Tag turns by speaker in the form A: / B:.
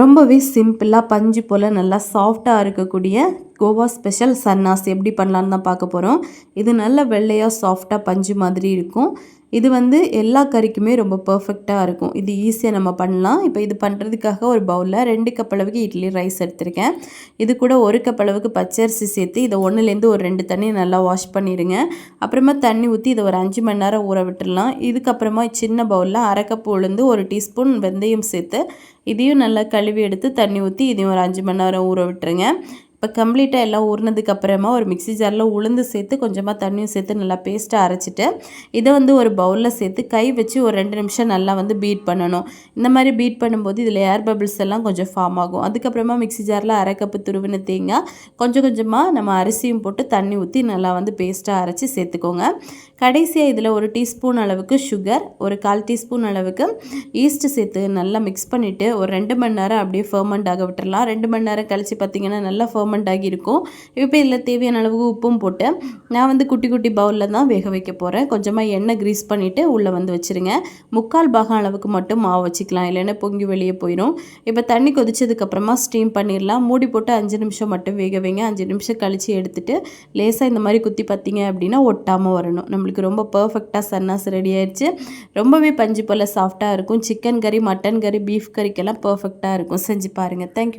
A: ரொம்பவே சிம்பிளாக பஞ்சு போல் நல்லா சாஃப்டாக இருக்கக்கூடிய கோவா ஸ்பெஷல் சன்னாஸ் எப்படி பண்ணலான்னு தான் பார்க்க போகிறோம் இது நல்ல வெள்ளையாக சாஃப்டாக பஞ்சு மாதிரி இருக்கும். இது வந்து எல்லா கறிக்குமே ரொம்ப பர்ஃபெக்டாக இருக்கும். இது ஈஸியாக நம்ம பண்ணலாம். இப்போ இது பண்ணுறதுக்காக ஒரு பவுலில் ரெண்டு கப் அளவுக்கு இட்லி ரைஸ் எடுத்திருக்கேன். இது கூட ஒரு கப் அளவுக்கு பச்சரிசி சேர்த்து இதை ஒன்றுலேருந்து ஒரு ரெண்டு தண்ணி நல்லா வாஷ் பண்ணிடுங்க அப்புறமா தண்ணி ஊற்றி இதை ஒரு அஞ்சு மணி நேரம் ஊற விட்டுடலாம். இதுக்கப்புறமா சின்ன பவுலில் அரை கப் உளுந்து ஒரு டீஸ்பூன் வெந்தயம் சேர்த்து இதையும் நல்லா கழுவி எடுத்து தண்ணி ஊற்றி இதையும் ஒரு அஞ்சு மணி நேரம் ஊற விட்டுருங்க. இப்போ கம்ப்ளீட்டாக எல்லாம் ஊறினதுக்கு அப்புறமா ஒரு மிக்ஸி ஜாரில் உளுந்து சேர்த்து கொஞ்சமாக தண்ணியும் சேர்த்து நல்லா பேஸ்ட்டாக அரைச்சிட்டு இதை வந்து ஒரு பவுலில் சேர்த்து கை வச்சு ஒரு ரெண்டு நிமிஷம் நல்லா வந்து பீட் பண்ணணும். இந்த மாதிரி பீட் பண்ணும்போது இதில் ஏர் பபிள்ஸ் எல்லாம் கொஞ்சம் ஃபார்ம் ஆகும். அதுக்கப்புறமா மிக்ஸி ஜாரில் அரை கப்பு துருவின தேங்காய் கொஞ்சம் கொஞ்சமாக நம்ம அரிசியும் போட்டு தண்ணி ஊற்றி நல்லா வந்து பேஸ்ட்டாக அரைச்சி சேர்த்துக்கோங்க. கடைசியாக இதில் ஒரு டீஸ்பூன் அளவுக்கு சுகர் ஒரு கால் டீஸ்பூன் அளவுக்கு ஈஸ்ட்டு சேர்த்து நல்லா மிக்ஸ் பண்ணிவிட்டு ஒரு ரெண்டு மணி நேரம் அப்படியே ஃபர்மெண்ட் ஆக விட்டுறலாம். ரெண்டு மணி நேரம் கழித்து பார்த்திங்கன்னா நல்லா ஃபர்மெண்ட் ஆகி இருக்கும். இப்போ இதில் தேவையான அளவுக்கு உப்பும் போட்டு நான் வந்து குட்டி குட்டி பவுலில் தான் வேக வைக்க போகிறேன் கொஞ்சமாக எண்ணெய் க்ரீஸ் பண்ணிவிட்டு உள்ளே வந்து வச்சுருங்க. முக்கால் பாகம் அளவுக்கு மட்டும் மாவு வச்சுக்கலாம். இல்லைன்னா பொங்கி வெளியே போயிடும் இப்போ தண்ணி கொதிச்சதுக்கப்புறமா ஸ்டீம் பண்ணிடலாம் மூடி போட்டு அஞ்சு நிமிஷம் மட்டும் வேக வைங்க. அஞ்சு நிமிஷம் கழித்து எடுத்துகிட்டு லேசாக இந்த மாதிரி குத்தி பார்த்தீங்க அப்படின்னா ஒட்டாமல் வரணும். நம்மளுக்கு நம்மளுக்கு ரொம்ப பர்ஃபெக்டாக சன்னாஸ் ரெடி ஆயிடுச்சு ரொம்பவே பஞ்சு போல் சாஃப்டாக இருக்கும். சிக்கன் கறி மட்டன் கறி பீஃப் கறிக்கெல்லாம் பர்ஃபெக்டாக இருக்கும். செஞ்சு பாருங்கள் தேங்க்யூ